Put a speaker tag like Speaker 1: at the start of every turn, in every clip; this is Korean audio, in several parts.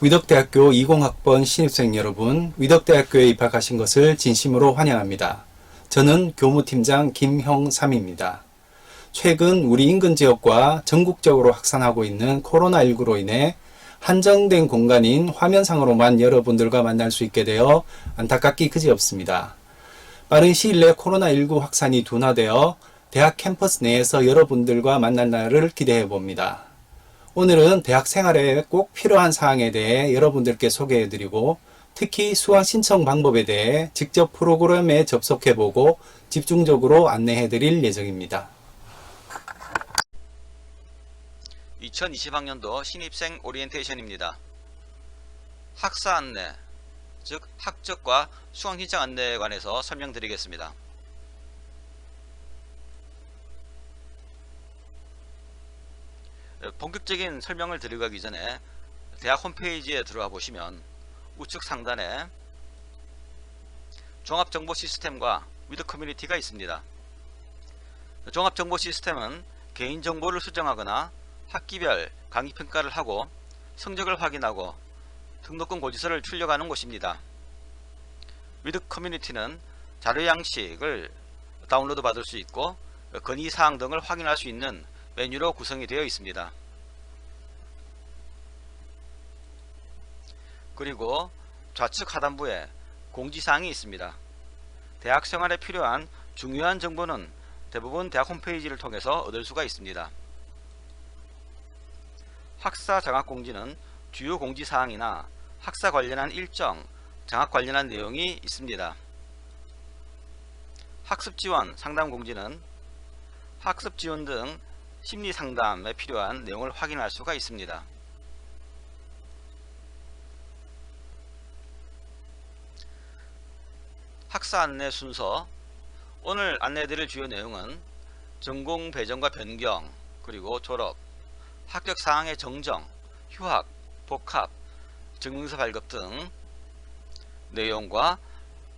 Speaker 1: 위덕대학교 20학번 신입생 여러분, 위덕대학교에 입학하신 것을 진심으로 환영합니다. 저는 교무팀장 김형삼입니다. 최근 우리 인근 지역과 전국적으로 확산하고 있는 코로나19로 인해 한정된 공간인 화면상으로만 여러분들과 만날 수 있게 되어 안타깝기 그지없습니다. 빠른 시일 내에 코로나19 확산이 둔화되어 대학 캠퍼스 내에서 여러분들과 만날 날을 기대해 봅니다. 오늘은 대학 생활에 꼭 필요한 사항에 대해 여러분들께 소개해 드리고 특히 수강 신청 방법에 대해 직접 프로그램에 접속해 보고 집중적으로 안내해 드릴 예정입니다.
Speaker 2: 2020학년도 신입생 오리엔테이션입니다. 학사 안내, 즉 학적과 수강 신청 안내에 관해서 설명드리겠습니다. 본격적인 설명을 드리기 전에 대학 홈페이지에 들어가 보시면 우측 상단에 종합정보 시스템과 위드 커뮤니티가 있습니다. 종합정보 시스템은 개인정보를 수정하거나 학기별 강의평가를 하고 성적을 확인하고 등록금 고지서를 출력하는 곳입니다. 위드 커뮤니티는 자료 양식을 다운로드 받을 수 있고 건의사항 등을 확인할 수 있는 메뉴로 구성이 되어 있습니다. 그리고 좌측 하단부에 공지사항이 있습니다. 대학 생활에 필요한 중요한 정보는 대부분 대학 홈페이지를 통해서 얻을 수가 있습니다. 학사 장학 공지는 주요 공지사항이나 학사 관련한 일정, 장학 관련한 내용이 있습니다. 학습 지원 상담 공지는 학습 지원 등 심리 상담에 필요한 내용을 확인할 수가 있습니다. 학사 안내 순서 오늘 안내드릴 주요 내용은 전공 배정과 변경 그리고 졸업 합격 사항의 정정, 휴학, 복합, 증명서 발급 등 내용과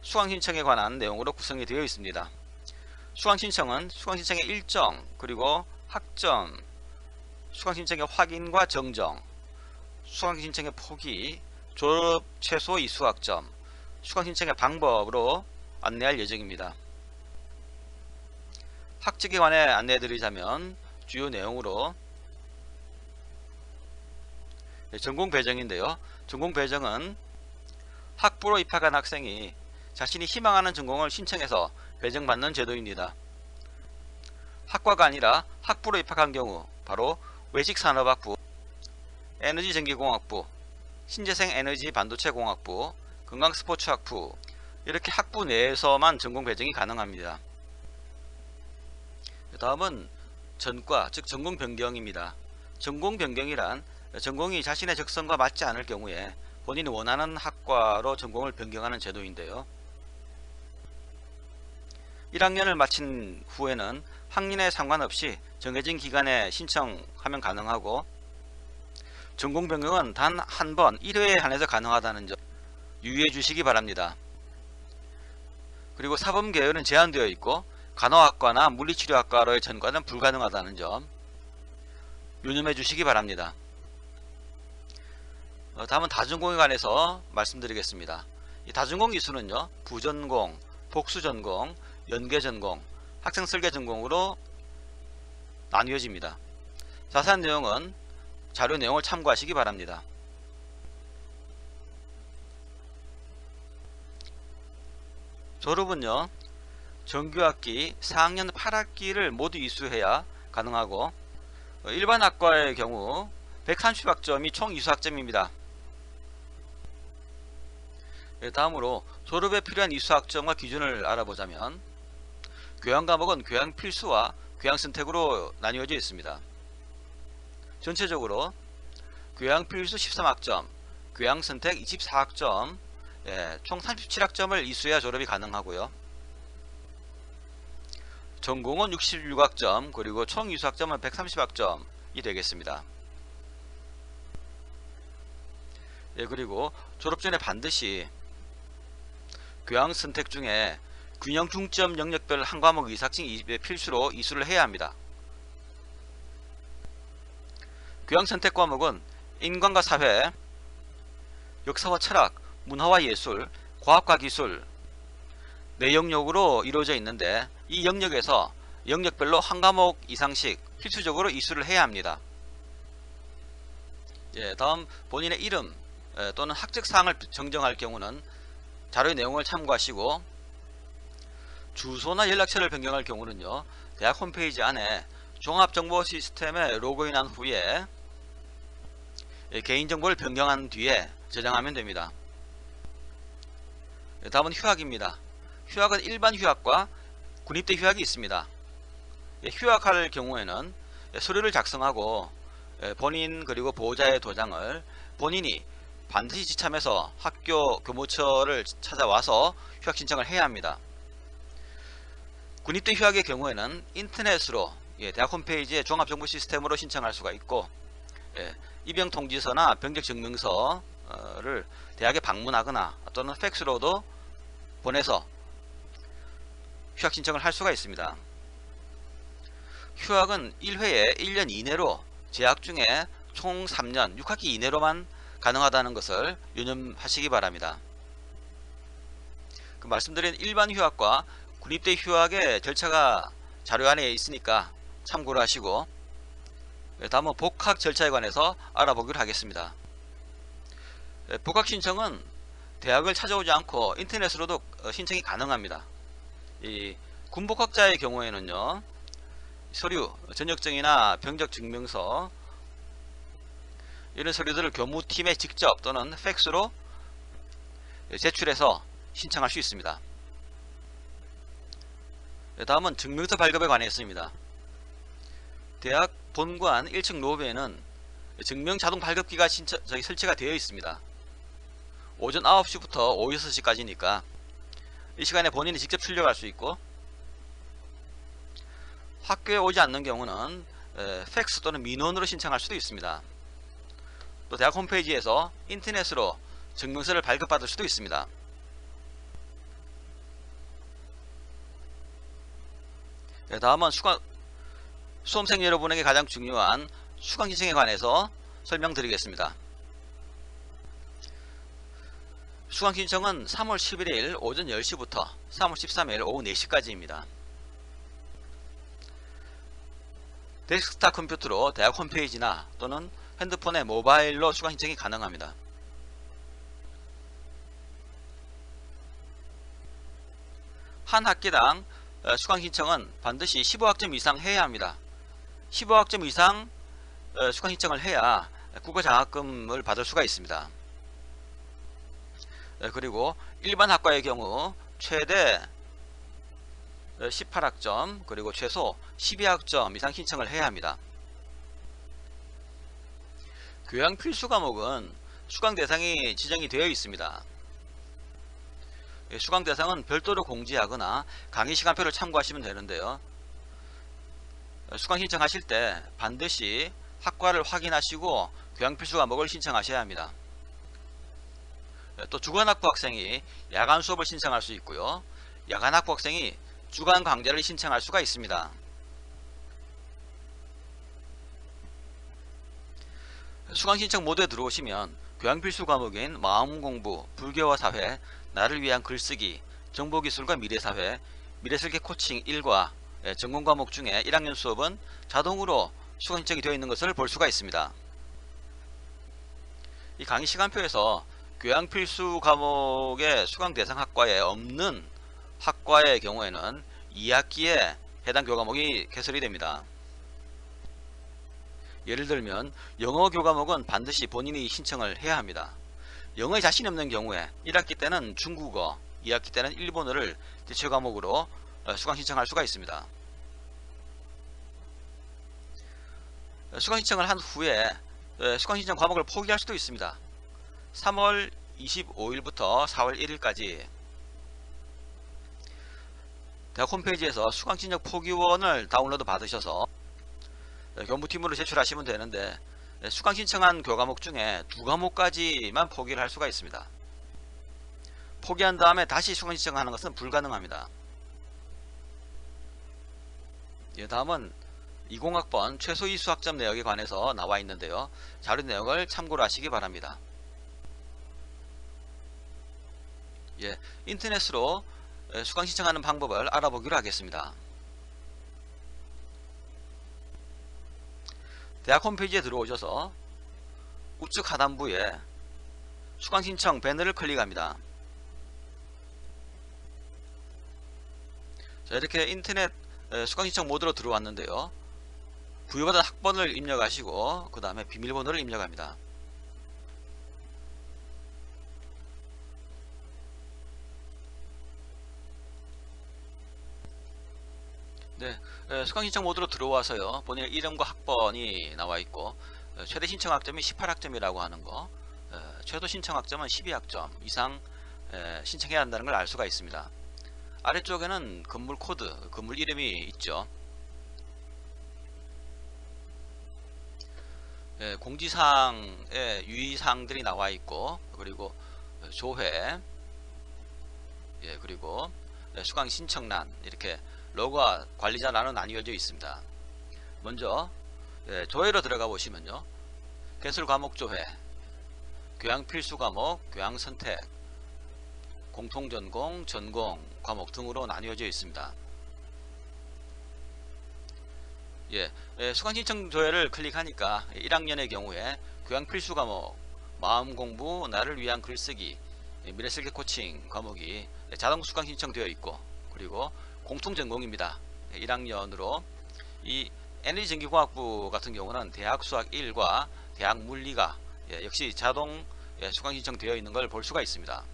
Speaker 2: 수강 신청에 관한 내용으로 구성이 되어 있습니다. 수강 신청은 수강 신청의 일정 그리고 학점, 수강 신청의 확인과 정정, 수강 신청의 포기, 졸업 최소 2수학점, 수강 신청의 방법으로 안내할 예정입니다. 학칙에 관해 안내해드리자면 주요 내용으로 네, 전공 배정인데요. 전공 배정은 학부로 입학한 학생이 자신이 희망하는 전공을 신청해서 배정받는 제도입니다. 학과가 아니라 학부로 입학한 경우 바로 외식산업학부, 에너지전기공학부, 신재생 에너지 반도체공학부, 건강스포츠학부 이렇게 학부 내에서만 전공 배정이 가능합니다. 다음은 전과 즉 전공 변경입니다. 전공 변경이란 전공이 자신의 적성과 맞지 않을 경우에 본인이 원하는 학과로 전공을 변경하는 제도인데요. 1학년을 마친 후에는 학년에 상관없이 정해진 기간에 신청하면 가능하고 전공 변경은 단 한 번 1회에 한해서 가능하다는 점 유의해 주시기 바랍니다. 그리고 사범 계열은 제한되어 있고 간호학과나 물리치료학과로의 전과는 불가능하다는 점 유념해 주시기 바랍니다. 어, 다음은 다전공에 관해서 말씀드리겠습니다. 이 다전공 기수는요 부전공, 복수전공, 연계전공, 학생 설계 전공으로 나뉘어집니다. 자세한 내용은 자료 내용을 참고하시기 바랍니다. 졸업은요 정규학기 4학년 8학기를 모두 이수해야 가능하고 어, 일반 학과의 경우 130학점이 총 이수학점입니다. 예, 다음으로 졸업에 필요한 이수학점과 기준을 알아보자면 교양 과목은 교양 필수와 교양 선택으로 나뉘어져 있습니다. 전체적으로 교양 필수 13학점, 교양 선택 24학점, 예, 총 37학점을 이수해야 졸업이 가능하고요. 전공은 66학점, 그리고 총 이수학점은 130학점이 되겠습니다. 예, 그리고 졸업 전에 반드시 교양 선택 중에 균형 중점 영역별 한 과목 이상씩 필수로 이수를 해야 합니다. 교양 선택 과목은 인간과 사회, 역사와 철학, 문화와 예술, 과학과 기술 네 영역으로 이루어져 있는데 이 영역에서 영역별로 한 과목 이상씩 필수적으로 이수를 해야 합니다. 예, 다음 본인의 이름 에, 또는 학적 사항을 정정할 경우는 자료의 내용을 참고하시고 주소나 연락처를 변경할 경우는요 대학 홈페이지 안에 종합정보 시스템에 로그인한 후에 예, 개인정보를 변경한 뒤에 저장하면 됩니다. 예, 다음은 휴학입니다. 휴학은 일반 휴학과 군입대 휴학이 있습니다. 예, 휴학할 경우에는 예, 서류를 작성하고 예, 본인 그리고 보호자의 도장을 본인이 반드시 지참해서 학교 교무처를 찾아와서 휴학 신청을 해야 합니다. 군입대 휴학의 경우에는 인터넷으로 예, 대학 홈페이지의 종합정보 시스템으로 신청할 수가 있고 예, 입영 통지서나 병적 증명서를 대학에 방문하거나 또는 팩스로도 보내서 휴학 신청을 할 수가 있습니다. 휴학은 1회에 1년 이내로 재학 중에 총 3년 6학기 이내로만 가능하다는 것을 유념하시기 바랍니다. 그 말씀드린 일반 휴학과 군입대 휴학의 절차가 자료 안에 있으니까 참고를 하시고 예, 다음은 복학 절차에 관해서 알아보기로 하겠습니다. 예, 복학 신청은 대학을 찾아오지 않고 인터넷으로도 어, 신청이 가능합니다. 이 군복학자의 경우에는요 서류, 전역증이나 병적 증명서 이런 서류들을 교무팀에 직접 또는 팩스로 제출해서 신청할 수 있습니다. 네, 다음은 증명서 발급에 관해서입니다. 대학 본관 1층 로비에는 증명 자동 발급기가 신청, 저기 설치가 되어 있습니다. 오전 9시부터 오후 6시까지니까 이 시간에 본인이 직접 출력할 수 있고 학교에 오지 않는 경우는 에, 팩스 또는 민원으로 신청할 수도 있습니다. 또 대학 홈페이지에서 인터넷으로 증명서를 발급받을 수도 있습니다. 네, 다음은 수강, 수험생 여러분에게 가장 중요한 수강 신청에 관해서 설명드리겠습니다. 수강 신청은 3월 11일 오전 10시부터 3월 13일 오후 4시까지입니다. 데스크탑 컴퓨터로 대학 홈페이지나 또는 핸드폰의 모바일로 수강 신청이 가능합니다. 한 학기당 어, 수강 신청은 반드시 15학점 이상 해야 합니다. 15학점 이상 어, 수강 신청을 해야 국어 장학금을 받을 수가 있습니다. 어, 그리고 일반 학과의 경우 최대 18학점 그리고 최소 12학점 이상 신청을 해야 합니다. 교양 필수 과목은 수강 대상이 지정이 되어 있습니다. 예, 수강 대상은 별도로 공지하거나 강의 시간표를 참고하시면 되는데요. 어, 수강 신청하실 때 반드시 학과를 확인하시고 교양 필수 과목을 신청하셔야 합니다. 예, 또 주간학부 학생이 야간 수업을 신청할 수 있고요. 야간학부 학생이 주간 강좌를 신청할 수가 있습니다. 수강 신청 모드에 들어오시면 교양 필수 과목인 마음공부, 불교와 사회, 나를 위한 글쓰기, 정보기술과 미래사회, 미래설계 코칭 1과 전공 과목 중에 1학년 수업은 자동으로 수강 신청이 되어 있는 것을 볼 수가 있습니다. 이 강의 시간표에서 교양 필수 과목의 수강 대상 학과에 없는 학과의 경우에는 2학기에 해당 교과목이 개설이 됩니다. 예를 들면 영어 교과목은 반드시 본인이 신청을 해야 합니다. 영어에 자신 없는 경우에 1학기 때는 중국어, 2학기 때는 일본어를 대체 과목으로 어, 수강 신청할 수가 있습니다. 어, 수강 신청을 한 후에 어, 수강 신청 과목을 포기할 수도 있습니다. 3월 25일부터 4월 1일까지 대학 홈페이지에서 수강 신청 포기원을 다운로드 받으셔서 교무팀으로 제출하시면 되는데 수강 신청한 교과목 중에 두 과목까지만 포기를 할 수가 있습니다. 포기한 다음에 다시 수강 신청하는 것은 불가능합니다. 예, 다음은 20학번 최소 이 수 학점 내역에 관해서 나와 있는데요. 자료 내용을 참고로 하시기 바랍니다. 예, 인터넷으로 에, 수강 신청하는 방법을 알아보기로 하겠습니다. 대학 홈페이지에 들어오셔서 우측 하단부에 수강 신청 배너를 클릭합니다. 자, 이렇게 인터넷 에, 수강 신청 모드로 들어왔는데요. 부여받은 학번을 입력하시고 그 다음에 비밀번호를 입력합니다. 네, 에, 수강 신청 모드로 들어와서요. 본인의 이름과 학번이 나와 있고 에, 최대 신청 학점이 18학점이라고 하는 거, 에, 최소 신청 학점은 12학점 이상 에, 신청해야 한다는 걸 알 수가 있습니다. 아래쪽에는 건물 코드, 건물 이름이 있죠. 예, 공지사항에 유의사항들이 나와 있고 그리고 조회 예, 그리고 예, 수강 신청란 이렇게 로그와 관리자란은 나뉘어져 있습니다. 먼저 예, 조회로 들어가 보시면요. 개설 과목 조회, 교양 필수 과목, 교양 선택, 공통 전공, 전공 과목 등으로 나뉘어져 있습니다. 예, 예, 수강 신청 조회를 클릭하니까 1학년의 경우에 교양 필수 과목, 마음 공부, 나를 위한 글쓰기, 예, 미래 설계 코칭 과목이 자동 수강 신청되어 있고 그리고 공통 전공입니다. 1학년으로 이 에너지 전기공학부 같은 경우는 대학 수학 1과 대학 물리가 예, 역시 자동 예, 수강 신청되어 있는 걸 볼 수가 있습니다.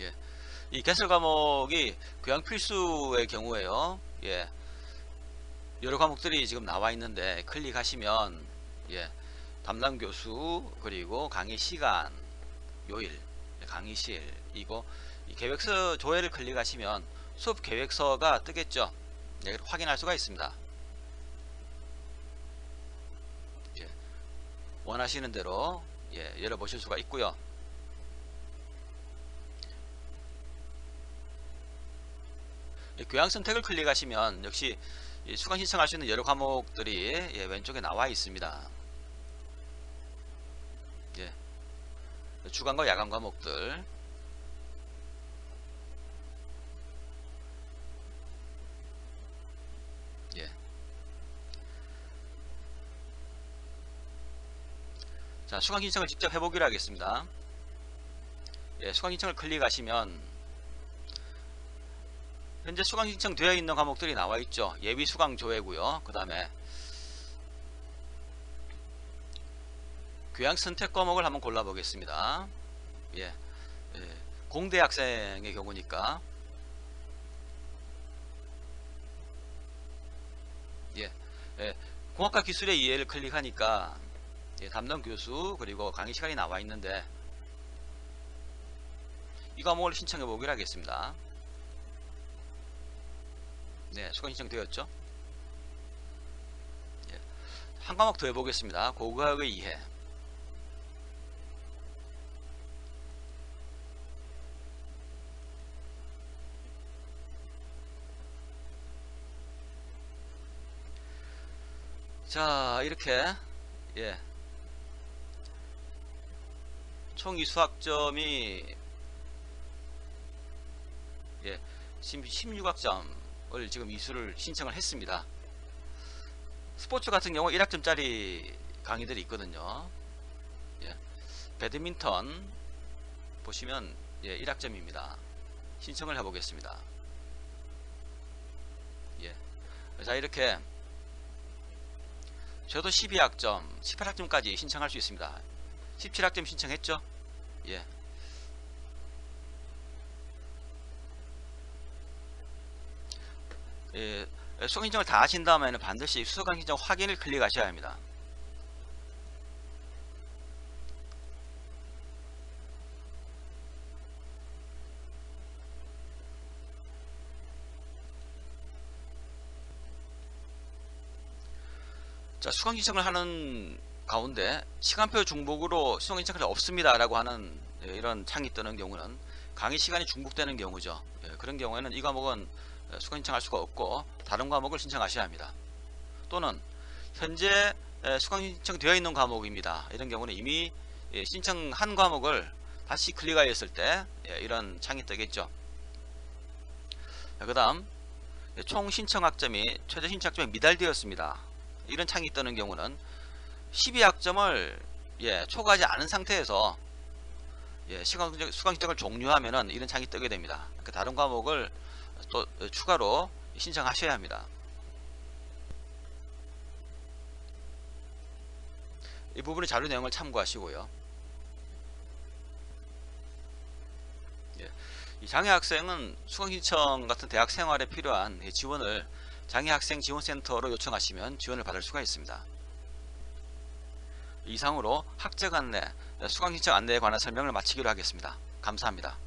Speaker 2: 예, 이 개설 과목이 교양 필수의 경우에요. 예, 여러 과목들이 지금 나와 있는데 클릭하시면 예, 담당 교수 그리고 강의 시간 요일 강의실 이거 이 계획서 조회를 클릭하시면 수업 계획서가 뜨겠죠? 네, 확인할 수가 있습니다. 예, 원하시는 대로 예, 열어보실 수가 있고요. 예, 교양 선택을 클릭하시면 역시 이 수강 신청할 수 있는 여러 과목들이 예, 왼쪽에 나와 있습니다 주간과 야간 과목들. 예. 자 수강 신청을 직접 해보기로 하겠습니다. 예, 수강 신청을 클릭하시면 현재 수강 신청 되어 있는 과목들이 나와 있죠. 예비 수강 조회고요. 그 다음에 교양 선택 과목을 한번 골라 보겠습니다. 예, 예, 공대 학생의 경우니까 예, 예, 공학과 기술의 이해를 클릭하니까 예, 담당 교수 그리고 강의 시간이 나와 있는데 이 과목을 신청해 보기로 하겠습니다. 네, 수강 신청 되었죠? 예, 한 과목 더 해보겠습니다. 고고학의 이해. 자 이렇게 예. 총 이수학점이 예, 16학점을 지금 이수를 신청을 했습니다. 스포츠 같은 경우 1학점짜리 강의들이 있거든요. 예, 배드민턴 보시면 예, 1학점입니다. 신청을 해보겠습니다. 예, 자 이렇게 저도 12학점, 18학점까지 신청할 수 있습니다. 17학점 신청했죠? 예. 예, 수강 신청을 다 하신 다음에는 반드시 수강 신청 확인을 클릭하셔야 합니다. 수강 신청을 하는 가운데 시간표 중복으로 수강 신청이 없습니다 라고 하는 예, 이런 창이 뜨는 경우는 강의 시간이 중복되는 경우죠. 예, 그런 경우에는 이 과목은 예, 수강 신청할 수가 없고 다른 과목을 신청하셔야 합니다. 또는 현재 에, 수강 신청되어 있는 과목입니다. 이런 경우는 이미 예, 신청한 과목을 다시 클릭하였을 때 예, 이런 창이 뜨겠죠. 그 다음 총 신청 학점이 최저 신청 학점에 미달되었습니다. 이런 창이 뜨는 경우는 12학점을 예, 초과하지 않은 상태에서 예, 수강, 수강 신청을 종료하면은 이런 창이 뜨게 됩니다. 그 다른 과목을 또 추가로 신청하셔야 합니다. 이 부분의 자료 내용을 참고하시고요. 예, 이 장애 학생은 수강 신청 같은 대학 생활에 필요한 이 지원을 장애 학생 지원센터로 요청하시면 지원을 받을 수가 있습니다. 이상으로 학적 안내, 수강 신청 안내에 관한 설명을 마치기로 하겠습니다. 감사합니다.